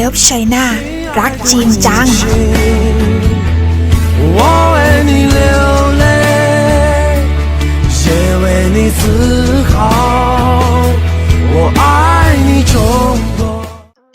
Love China รักจีนจัง 我为你流泪，也为你自豪。我爱你中国。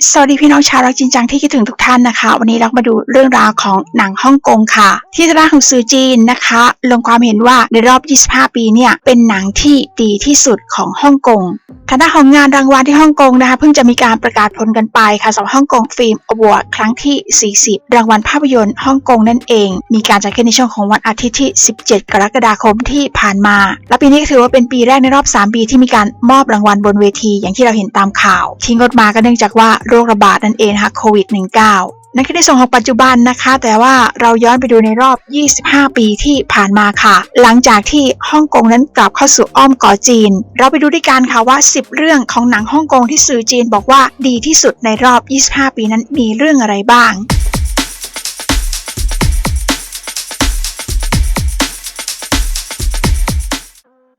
สวัสดีพี่น้องชาวรักจริงจังที่คิดถึงทุกท่านนะคะ วันนี้เรามาดูเรื่องราวของหนังฮ่องกงค่ะ ที่ทางด้านของสื่อจีนนะคะ ลงความเห็นว่าในรอบ 25 ปีเนี่ยเป็นหนังที่ดีที่สุดของฮ่องกง ทางด้านของงานรางวัลที่ฮ่องกงนะคะเพิ่งจะมีการประกาศผลกันไปค่ะสำหรับฮ่องกงฟิล์มอวอร์ดครั้งที่ 40 รางวัลภาพยนตร์ฮ่องกงนั่นเอง มีการจัดขึ้นในช่วงของวันอาทิตย์ที่ 17 กรกฎาคมที่ผ่านมา และปีนี้ถือว่าเป็นปีแรกในรอบ 3 ปีที่มีการมอบรางวัลบนเวที อย่างที่เราเห็นตามข่าว ที่งดมาก็เนื่องจากว่าโรคระบาดนั่นเองนะคะโควิด -19 นักคือในส่วนของปัจจุบันนะคะ แต่ว่าเราย้อนไปดูในรอบ 25 ปีที่ผ่านมาค่ะ หลังจากที่ฮ่องกงนั้นกลับเข้าสู่อ้อมกอจีน เราไปดูด้วยกันค่ะว่า 10 เรื่องของหนังฮ่องกงที่สื่อจีนบอกว่าดีที่สุดในรอบ 25 ปีนั้นมีเรื่องอะไรบ้าง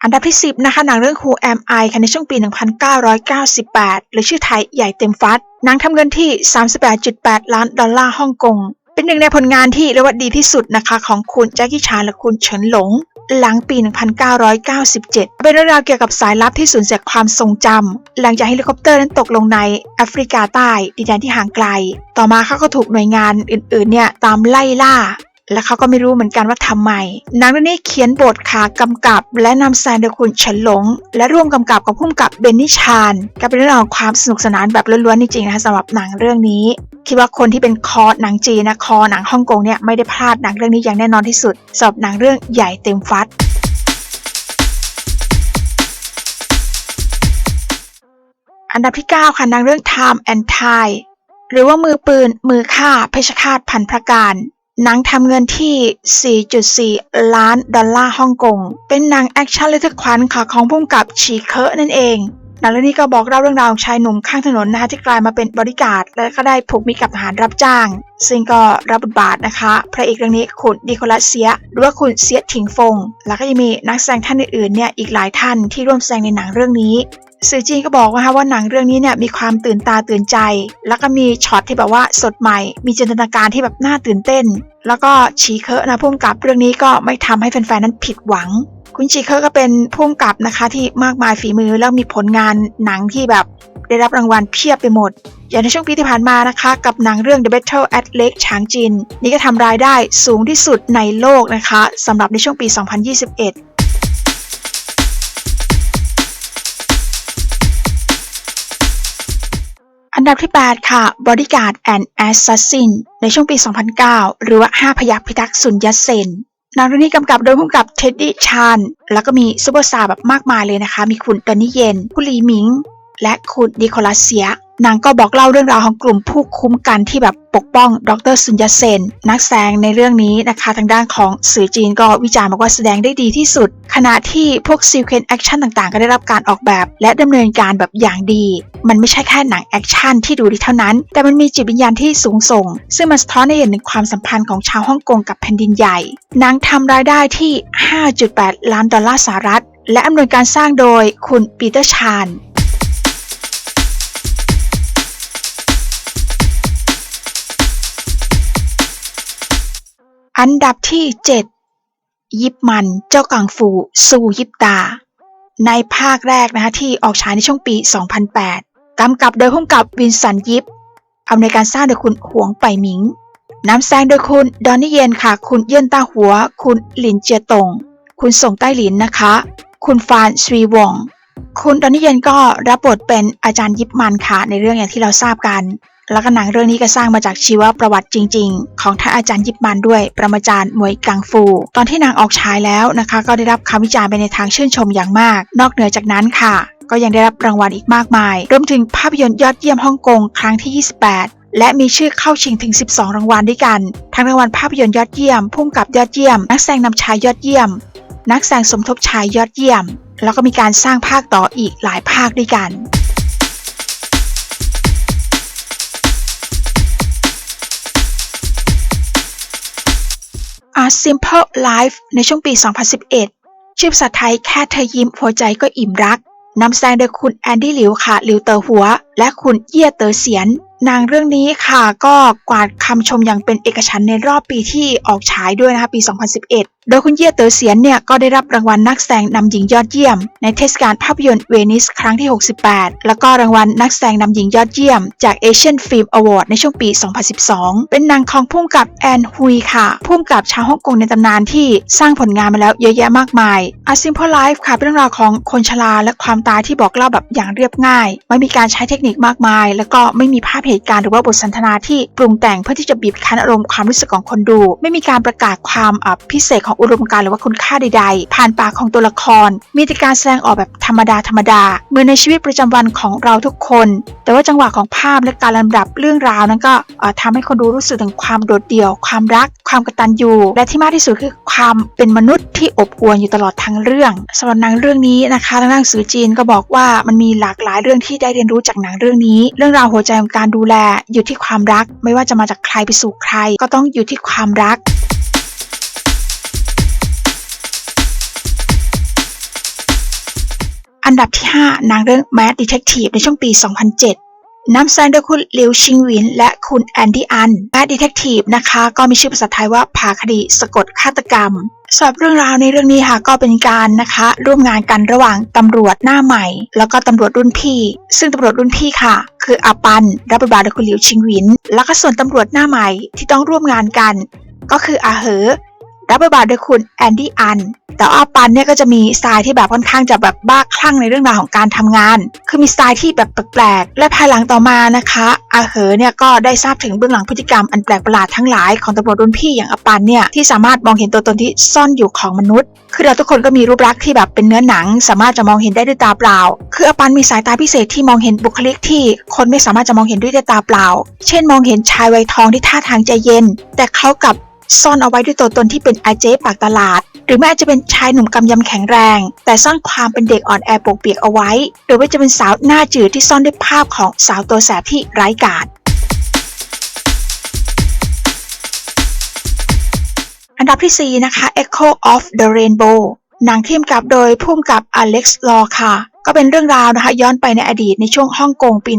อันดับที่ 10 นะคะหนังเรื่อง Who Am I ค่ะในช่วงปี 1998 หรือชื่อไทยใหญ่เต็มฟัดหนังทำเงินที่ 38.8 ล้านดอลลาร์ฮ่องกง เป็นหนึ่งในผลงานที่เรียกว่าดีที่สุดนะคะของคุณแจ็คกี้ชานและคุณเฉินหลง หลังปี 1997 เป็นเรื่องราวเกี่ยวกับสายลับที่สูญเสียความทรงจำหลังจากเฮลิคอปเตอร์นั้นตกลงในแอฟริกาใต้ดินแดนที่ห่างไกล ต่อมาเขาก็ถูกหน่วยงานอื่นๆเนี่ยตามไล่ล่า และเขาก็ไม่รู้เหมือนกันว่าทำไมหนังเรื่องนี้เขียนบทค่ะกำกับ และนำแสดงโดยคุณเฉินหลง และร่วมกำกับกับผู้กำกับเบนนี่ชานก็เป็นเรื่องราวของความสนุกสนานแบบล้วนๆจริงๆนะคะสำหรับหนังเรื่องนี้คิดว่าคนที่เป็นคอหนังจีนนะคอหนังฮ่องกงเนี่ยไม่ได้พลาดหนังเรื่องนี้อย่างแน่นอนที่สุดสำหรับหนังเรื่องใหญ่เต็มฟัดอันดับที่ 9 ค่ะหนังเรื่อง Time and Tide หรือว่ามือปืนมือฆ่าเพชฌฆาตพันพระการ หนังทำเงินที่ 4.4 ล้านดอลลาร์ฮ่องกง เป็นหนังแอคชั่นระทึกขวัญค่ะของผู้กำกับชีเคอะนั่นเองหนังเรื่องนี้ก็บอกเล่าเรื่องราวของชายหนุ่มข้างถนนนะคะที่กลายมาเป็นบริการและก็ได้ผูกมิตรกับทหารรับจ้าง ซึ่งก็รับบทบาทนะคะ พระเอกเรื่องนี้คุณดิโคลัสเซียหรือว่าคุณเซียถิงฟง แล้วก็ยังมีนักแสดงท่านอื่นๆเนี่ยอีกหลายท่านที่ร่วมแสดงในหนังเรื่องนี้ สื่อจีนก็บอกนะคะว่าหนังเรื่องนี้เนี่ยมีความตื่นตาตื่นใจ แล้วก็มีช็อตที่แบบว่าสดใหม่ มีจินตนาการที่แบบน่าตื่นเต้น แล้วก็ชีเคอะนะพุ่มกับเรื่องนี้ก็ไม่ทำให้แฟนๆนั้นผิดหวัง คุณชีเคอะก็เป็นพุ่มกับนะคะที่มากมายฝีมือแล้วมีผลงานหนังที่แบบได้รับรางวัลเพียบไปหมด อย่างในช่วงปีที่ผ่านมานะคะกับหนังเรื่อง The Battle at Lake ฉางจิน นี่ก็ทำรายได้สูงที่สุดในโลกนะคะสำหรับในช่วงปี 2021 อันดับที่ 8 ค่ะ Bodyguard and Assassin ในช่วงปี 2009 หรือว่า 5 พยักพิทักษ์สุญญเซนหนังเรื่องนี้กำกับโดยผู้กำกับเท็ดดี้ชานแล้วก็มีซูเปอร์สตาร์แบบมากมายเลยนะคะ มีคุณดอนนี่เยนคุณลีหมิง และคุณนิโคลัสเซีย นังก็บอกเล่าเรื่องราวของกลุ่มผู้คุ้มกันที่แบบปกป้องดรซุนยเซน นักแสดงในเรื่องนี้นะคะ ทางด้านของสื่อจีนก็วิจารณ์บอกว่าแสดงได้ดีที่สุด ขณะที่พวกซีเควนต์แอคชั่นต่างๆ ก็ได้รับการออกแบบ และดำเนินการแบบอย่างดี มันไม่ใช่แค่หนังแอคชั่นที่ดูดีเท่านั้น แต่มันมีจิตวิญญาณที่สูงส่ง ซึ่งมันสะท้อนให้เห็นถึงความสัมพันธ์ของชาวฮ่องกงกับแผ่นดินใหญ่นังทำรายได้ที่ 5.8 ล้านดอลลาร์สหรัฐและอำนวยการสร้างโดยคุณปีเตอร์ชาน อันดับที่ 7 ยิบมันเจ้ากังฟูสู้ยิบตา ในภาคแรกนะคะที่ออกฉายในช่วงปี 2008 กำกับโดยผู้กำกับวินสันยิปอำนวยการสร้างโดยคุณหวงไปหมิงนำแสดงโดยคุณดอนนี่เยนค่ะ คุณเยินตาหัว คุณหลินเจียตง คุณส่งใต้หลินนะคะ คุณฟานชวีวง คุณดอนนี่เยนก็รับบทเป็นอาจารย์ยิปมันค่ะ ในเรื่องอย่างที่เราทราบกัน แล้วก็หนังเรื่องนี้ก็สร้างมาจากชีวประวัติจริง ๆ ของท่านอาจารย์ยิปมันด้วย ประมาจารย์มวยกังฟู ตอนที่นางออกฉายแล้วนะคะ ก็ได้รับคำวิจารณ์ไปในทางชื่นชมอย่างมาก นอกเหนือจากนั้นค่ะ ก็ยังได้รับรางวัลอีกมากมาย รวมถึงภาพยนตร์ยอดเยี่ยมฮ่องกงครั้งที่ 28และมีชื่อเข้าชิงถึง 12 รางวัลด้วยกัน ทั้งรางวัลภาพยนตร์ยอดเยี่ยมพุ่มกับยอดเยี่ยม นักแสดงนำชายยอดเยี่ยม นักแสดงสมทบชายยอดเยี่ยม แล้วก็มีการสร้างภาคต่ออีกหลายภาคด้วยกัน Simple Life ในช่วงปี 2011 ชื่อภาษาไทยแค่เธอยิ้มหัวใจก็อิ่มรักนำแสดงโดยคุณแอนดี้หลิวค่ะหลิวเตอหัว และคุณเยี่ยเตอเสียนนังเรื่องนี้ค่ะก็กวาดคำชมอย่างเป็นเอกฉันในรอบปีที่ออกฉายด้วยนะคะปี 2011 โดยคุณเย่เต๋อเสียนเนี่ยก็ได้รับรางวัลนักแสดงนำหญิงยอดเยี่ยม ในเทศกาลภาพยนตร์เวนิสครั้งที่ 68 แล้วก็รางวัลนักแสดงนำหญิงยอดเยี่ยม จาก Asian Film Award ในช่วงปี 2012 เป็นนังของพุ่มกับแอนฮุยค่ะพุ่มกับชาวฮ่องกงในตำนานที่สร้างผลงานมาแล้วเยอะแยะมากมาย A Simple Life ค่ะเป็นเรื่องราวของคนชราและความตายที่บอกเล่าแบบอย่างเรียบง่าย ไม่มีการใช้เทคนิคมากมาย แล้วก็ไม่มีภาพเหตุการณ์หรือว่าบทสนทนาที่ปรุงแต่งเพื่อที่จะบีบคั้นอารมณ์ความรู้สึกของคนดู ไม่มีการประกาศความพิเศษของอุดมการณ์หรือว่าคุณค่าใด ๆ ผ่านปากของตัวละคร มีแต่การแสดงออกแบบธรรมดาธรรมดาเหมือนในชีวิตประจำวันของเราทุกคน แต่ว่าจังหวะของภาพและการลำดับเรื่องราวนั้นก็เอ่อทำให้คนดูรู้สึกถึงความโดดเดี่ยว ความรัก ความกตัญญูและที่มากที่สุดคือความเป็นมนุษย์ที่อบอวลอยู่ตลอดทั้งเรื่องสำหรับหนังเรื่องนี้นะคะทางด้านสื่อจีนก็บอกว่ามันมีหลากหลายเรื่องที่ได้เรียนรู้จากหนังเรื่องนี้เรื่องราวหัวใจของการดูแลอยู่ที่ความรัก ไม่ว่าจะมาจากใครไปสู่ใคร ก็ต้องอยู่ที่ความรักอันดับที่ 5นังเรื่อง Mad Detective ในช่วงปี 2007 นำแสดงโดยคุณลิวชิงวิน และคุณแอนดี้อัน Mad Detective นะคะ ก็มีชื่อภาษาไทยว่าผาคดีสะกดฆาตกรรม สำหรับเรื่องราวในเรื่องนี้ค่ะก็เป็นการนะคะ ร่วมงานกันระหว่างตำรวจหน้าใหม่ แล้วก็ตำรวจรุ่นพี่ ซึ่งตำรวจรุ่นพี่ค่ะ คืออาปันรับบทบาทโดยคุณหลิวชิงหวิน แล้วก็ส่วนตำรวจหน้าใหม่ที่ต้องร่วมงานกัน ก็คืออาเหอ รับบทบาทโดยคุณแอนดี้อัน แต่ว่าอาปันเนี่ยก็จะมีสไตล์ที่แบบค่อนข้างจะแบบบ้าคลั่งในเรื่องราวของการทำงาน คือมีสไตล์ที่แบบแปลกๆ และภายหลังต่อมานะคะอาเหอเนี่ยก็ได้ทราบถึงเบื้องหลังพฤติกรรมอันแปลกประหลาดทั้งหลายของตำรวจรุ่นพี่อย่างอาปันเนี่ยที่สามารถมองเห็นตัวตนที่ซ่อนอยู่ของมนุษย์ คือเราทุกคนก็มีรูปลักษณ์ที่แบบเป็นเนื้อหนัง สามารถจะมองเห็นได้ด้วยตาเปล่า คืออาปันมีสายตาพิเศษที่มองเห็นบุคลิกที่ คนไม่สามารถจะมองเห็นด้วยตาเปล่า เช่น มองเห็นชายวัยทองที่ท่าทางใจเย็น แต่เขากับ ซ่อนเอาไว้ด้วยตัวตนที่เป็นอาเจ๊ปากตลาด หรือแม้อาจจะเป็นชายหนุ่มกำยำแข็งแรง แต่ซ่อนความเป็นเด็กอ่อนแอปกเปียกเอาไว้ หรือว่าจะเป็นสาวหน้าจืดที่ซ่อนด้วยภาพของสาวตัวแสบที่ไร้กาจอันดับที่ 4 นะคะ Echo of the Rainbow หนังที่กำกับโดยผู้กำกับอเล็กซ์ลอค่ะ ก็เป็นเรื่องราวนะคะย้อนไปในอดีตในช่วงฮ่องกงปี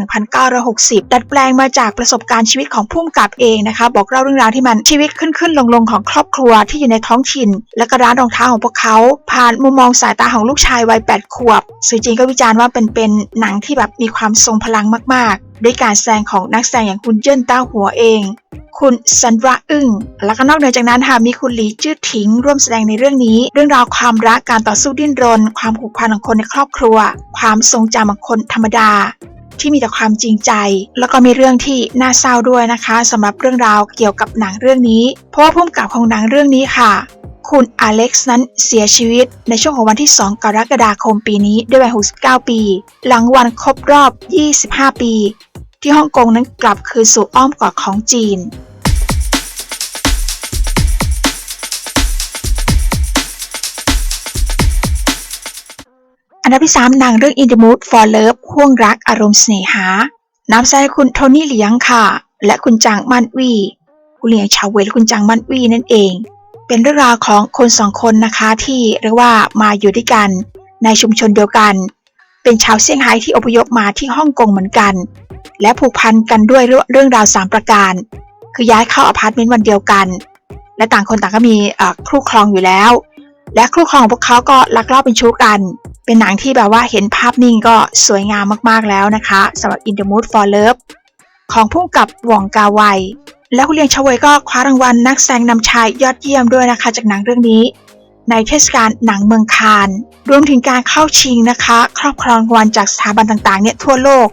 1960 ดัดแปลงมาจากประสบการณ์ชีวิตของผู้กำกับเองนะคะ บอกเล่าเรื่องราวที่มันชีวิตขึ้นขึ้นลงลงของครอบครัวที่อยู่ในท้องถิ่น และก็ร้านรองเท้าของพวกเขาผ่านมุมมองสายตาของลูกชายวัย 8 ขวบสื่อจีนก็วิจารณ์ว่าเป็นเป็นหนังที่แบบมีความทรงพลังมากๆ ด้วยการแสดงของนักแสดงอย่างคุณเจิ้นต้าหัวเอง คุณซันดราอึ้งแล้วก็นอกเหนือจากนั้นค่ะมีคุณหลีจื้อถิงร่วมแสดงในเรื่องนี้ เรื่องราวความรักการต่อสู้ดิ้นรน ความผูกพันของคนในครอบครัวความทรงจำของคนธรรมดา ที่มีแต่ความจริงใจ แล้วก็มีเรื่องที่น่าเศร้าด้วยนะคะสำหรับเรื่องราวเกี่ยวกับหนังเรื่องนี้ เพราะว่าผู้กำกับของหนังเรื่องนี้ค่ะ คุณอเล็กซ์นั้นเสียชีวิตในช่วงของวันที่ 2 กรกฎาคมปีนี้ด้วยวัย 69 ปี หลังวันครบรอบ 25 ปี ที่ฮ่องกงนั้นกลับคืนสู่อ้อมกอดของจีน อันดับที่ 3 หนังเรื่อง In the Mood for Love ห่วงรักอารมณ์เสน่หานำแสดงคุณโทนี่เหลียงค่ะ และคุณจางมันวีคุณเหลียงชาวเวและคุณจางมันวีนั่นเอง เป็นเรื่องราวของคนสองคนนะคะที่เรียกว่ามาอยู่ด้วยกัน ในชุมชนเดียวกัน เป็นชาวเซี่ยงไฮ้ที่อพยพมาที่ฮ่องกงเหมือนกัน และผูกพันกันด้วยเรื่องราว 3 ประการ คือย้ายเข้าอพาร์ตเมนต์วันเดียวกัน และต่างคนต่างก็มีคู่ครองอยู่แล้ว และคู่ครองของพวกเขาก็ลักลอบเป็นชู้กัน เป็นหนังที่แบบว่าเห็นภาพนิ่งก็สวยงามมากๆแล้วนะคะสำหรับ In the Mood for Love ของผู้กำกับหว่องกาไวและคุณเลียงชาเวยก็คว้ารางวัลนักแสดงนำชายยอดเยี่ยมด้วยนะคะ จากหนังเรื่องนี้ ในเทศกาลหนังเมืองคานรวมถึงการเข้าชิงนะคะ ครอบครองรางวัลจากสถาบันต่างๆเนี่ยทั่วโลก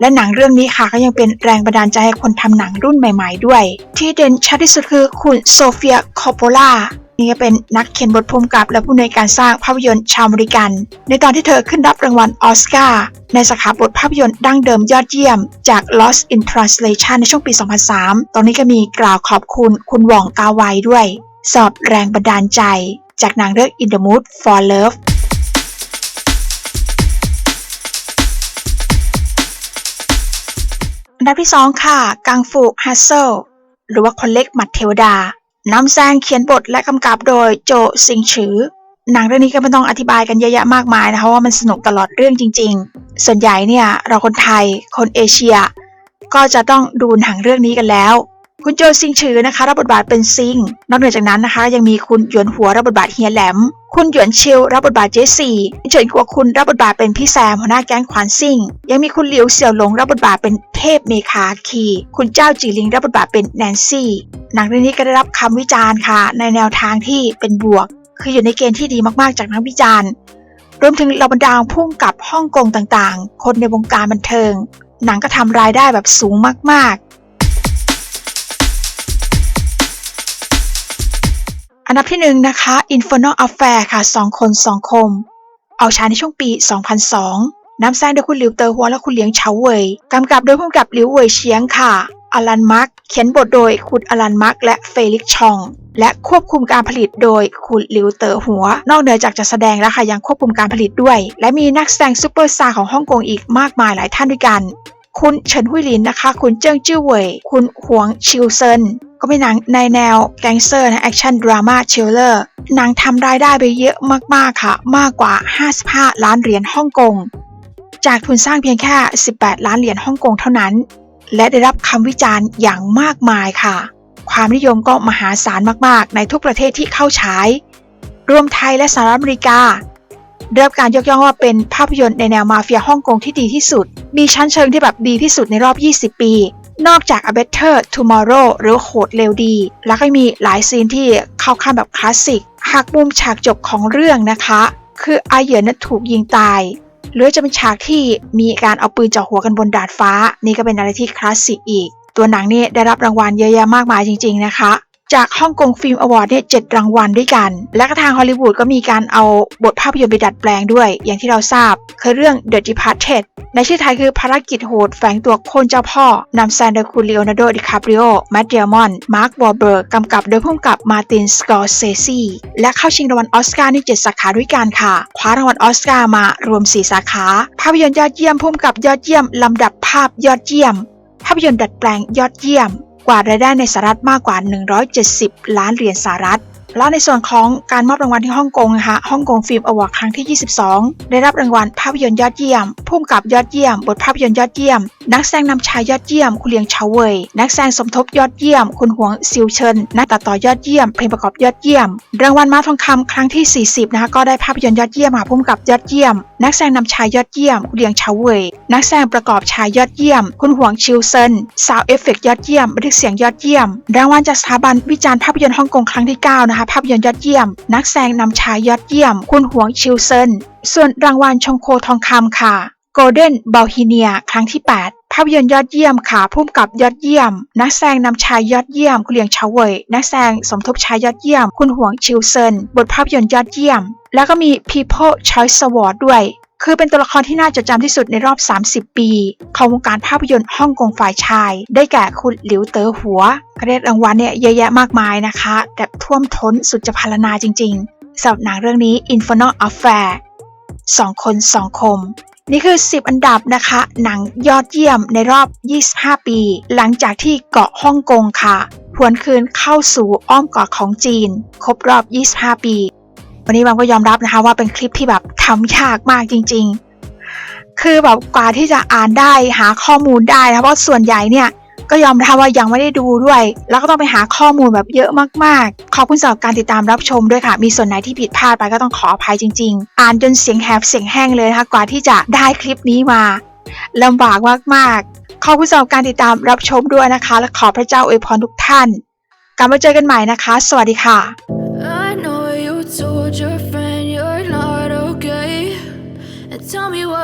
และหนังเรื่องนี้ค่ะก็ยังเป็นแรงบันดาลใจให้คนทำหนังรุ่นใหม่ ๆ ด้วย ที่เด่นชัดที่สุดคือคุณโซเฟียคอปโปล่า นี่ก็เป็นนักเขียนบทภูมิกับและผู้ในวยการสร้างภาพยนตร์ชาวอเมริกัน ในตอนที่เธอขึ้นรับรางวัลออสการ์ในสาขาบทภาพยนตร์ดั้งเดิมยอดเยี่ยม จาก Lost in Translation ในช่วงปี 2003 ตอนนี้ก็มีกล่าวขอบคุณคุณหว่องกาไวด้วย สอบแรงบันดาลใจ จากนังเรื่อง In the Mood for Love อันดับที่ 2 ค่ะ กังฟูฮัสเซลหรือว่าคนเล็กหมัดเทวดา น้ำแสดงเขียนบทและกำกับโดยโจซิงฉือ หนังเรื่องนี้ก็ไม่ต้องอธิบายกันเยอะแยะมากมายนะคะว่ามันสนุกตลอดเรื่องจริง ๆ ส่วนใหญ่เนี่ยเราคนไทย คนเอเชีย ก็จะต้องดูหนังเรื่องนี้กันแล้ว คุณโจซิงชือนะคะรับบทบาทเป็นซิง นอกเหนือจากนั้นนะคะ ยังมีคุณหยวนหัวรับบทบาทเฮียแหลม คุณหยวนชิวรับบทบาทเจสี่เฉินกัวคุณรับบทบาทเป็นพี่แซมหัวหน้าแก๊งขวานซิง ยังมีคุณหลิวเสี่ยวหลงรับบทบาทเป็นเทพเมคาคี คุณเจ้าจีลิงรับบทบาทเป็นแนนซี่ หนังเรื่องนี้ก็ได้รับคำวิจารณ์ค่ะ ในแนวทางที่เป็นบวก คืออยู่ในเกณฑ์ที่ดีมากๆจากนักวิจารณ์รวมถึงเหล่าบรรดาพุ่งกับฮ่องกงต่างๆ คนในวงการบันเทิง หนังก็ทำรายได้แบบสูงมากๆ อันดับที่หนึ่งนะคะ Infernal Affair ค่ะสองคนสองคมออกฉายในช่วงปี 2002นำแสดงโดยคุณหลิวเตอหัวและคุณเหลียงเฉาเว่ยกำกับโดยผู้กำกับหลิวเว่ยเฉียงค่ะอลันมาร์กเขียนบทโดยคุณอลันมาร์กและเฟลิกชอง และควบคุมการผลิตโดยคุณหลิวเตอหัว นอกเหนือจากจะแสดงแล้วค่ะยังควบคุมการผลิตด้วย และมีนักแสดงซูเปอร์สตาร์ของฮ่องกงอีกมากมายหลายท่านด้วยกัน คุณเฉินหุยหลินนะคะ คุณเจิ้งจื้อเหวยคุณหวงชิวเซิน ก็เป็นหนังในแนวแก๊งสเตอร์นะแอคชั่นดราม่าเชลเลอร์หนังทำรายได้ไปเยอะมากๆค่ะ มากกว่า 55 ล้านเหรียญฮ่องกง จากทุนสร้างเพียงแค่ 18 ล้านเหรียญฮ่องกงเท่านั้น และได้รับคำวิจารณ์อย่างมากมายค่ะ ความนิยมก็มหาศาลมากๆ ในทุกประเทศที่เข้าฉาย รวมไทยและสหรัฐอเมริกา ได้รับการยกย่องว่าเป็นภาพยนตร์ในแนวมาเฟียฮ่องกงที่ดีที่สุด มีชั้นเชิงที่แบบดีที่สุดในรอบ 20 ปี นอกจาก A Better Tomorrow หรือโหดเร็วดี แล้วก็มีหลายซีนที่เข้าขั้นแบบคลาสสิกหากมุมฉากจบของเรื่องนะคะ คืออาเหยินนั้นถูกยิงตายหรือจะเป็นฉากที่มีการเอาปืนจ่อหัวกันบนดาดฟ้า นี่ก็เป็นอะไรที่คลาสสิกอีก ตัวหนังนี่ได้รับรางวัลเยอะแยะมากมายจริง ๆ นะคะ จากฮ่องกงฟิล์มอวอร์ดเนี่ยเจ็ดรางวัลด้วยกัน และก็ทางฮอลลีวูดก็มีการเอาบทภาพยนตร์ไปดัดแปลงด้วย อย่างที่เราทราบ คือเรื่อง The Departed ในชื่อไทยคือภารกิจโหดแฝงตัวโคนเจ้าพ่อนำแซนโดยคุณเลโอนาโดดิคาปริโอแมตต์เดลมอนมาร์ควอร์เบิร์กกำกับโดยผู้กำกับมาตินสกอร์เซซีและเข้าชิงรางวัลออสการ์ในเจ็ดสาขาด้วยกันค่ะคว้ารางวัลออสการ์มารวม 4 สาขา ภาพยนตร์ยอดเยี่ยมผู้กำกับยอดเยี่ยมลำดับภาพยอดเยี่ยม ภาพยนตร์ดัดแปลงยอดเยี่ยม กว่ารายได้ในสหรัฐมากกว่า 170 ล้านเหรียญสหรัฐ และในส่วนของการมอบรางวัลที่ฮ่องกงนะคะฮ่องกงฟิล์มอวอร์ดครั้งที่ 22 ได้รับรางวัลภาพยนตร์ยอดเยี่ยมผู้กำกับยอดเยี่ยม บทภาพยนตร์ยอดเยี่ยม นักแสดงนำชายยอดเยี่ยม คุณเลียงเฉาเว่ยนักแสดงสมทบยอดเยี่ยม คุณหวงซิวเชินนักตัดต่อยอดเยี่ยม เพลงประกอบยอดเยี่ยม รางวัลมาทองคำครั้งที่ 40 นะคะก็ได้ภาพยนตร์ยอดเยี่ยมค่ะผู้กำกับยอดเยี่ยม นักแสดงนำชายยอดเยี่ยม คุณเลียงเฉาเว่ยนักแสดงประกอบชายยอดเยี่ยม คุณหวงชิวเซินซาวเอฟเฟกยอดเยี่ยมบันทึกเสียงยอดเยี่ยม รางวัลจากสถาบันวิจารณ์ภาพยนตร์ฮ่องกงครั้งที่9นะคะภาพยนตร์ยอดเยี่ยม นักแสดงนำชายยอดเยี่ยม คุณหวงชิวเซิน ส่วนรางวัลชงโคทองคำค่ะ Golden b a l h i n i a ครั้งที่ 8 ภาพยนตร์ยอดเยี่ยมค่ะพุ่มกับยอดเยี่ยม นักแสดงนำชายยอดเยี่ยมคุณเลียงเฉาเวยนักแสดงสมทบชายยอดเยี่ยม คุณหวงชิวเซิน บทภาพยนตร์ยอดเยี่ยม แล้วก็มี People Choice Award ด้วย คือเป็นตัวละครที่น่าจดจำที่สุดในรอบ 30 ปี ของวงการภาพยนตร์ฮ่องกงฝ่ายชาย ได้แก่คุณหลิวเต๋อหัวก็ได้รางวัลเนี่ยเยอะแยะมากมายนะคะ แต่ท่วมท้นสุดจะพรรณนาจริงๆสำหรับหนังเรื่องนี้ Infernal Affair สองคนสองคม นี่คือ 10 อันดับนะคะ หนังยอดเยี่ยมในรอบ 25 ปี หลังจากที่เกาะฮ่องกงค่ะ หวนคืนเข้าสู่อ้อมกอดของจีน ครบรอบ 25 ปี วันนี้บางก็ยอมรับนะคะว่าเป็นคลิปที่แบบทำยากมากจริง ๆ คือแบบกว่าที่จะอ่านได้หาข้อมูลได้นะเพราะส่วนใหญ่เนี่ยก็ยอมรับว่ายังไม่ได้ดูด้วย แล้วก็ต้องไปหาข้อมูลแบบเยอะมากๆ ขอบคุณสำหรับการติดตามรับชมด้วยค่ะ มีส่วนไหนที่ผิดพลาดไปก็ต้องขออภัยจริง ๆ อ่านจนเสียงแหบเสียงแห้งเลยนะคะกว่าที่จะได้คลิปนี้มาลำบากมากๆ ขอบคุณสำหรับการติดตามรับชมด้วยนะคะ และขอพระเจ้าอวยพรทุกท่าน กลับมาเจอกันใหม่นะคะ สวัสดีค่ะ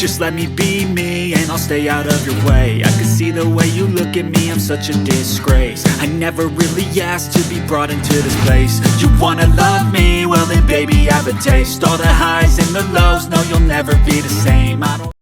Just let me be me and I'll stay out of your way. I can see the way you look at me, I'm such a disgrace. I never really asked to be brought into this place. You wanna love me? Well then baby I have a taste. All the highs and the lows, no you'll never be the same. I don't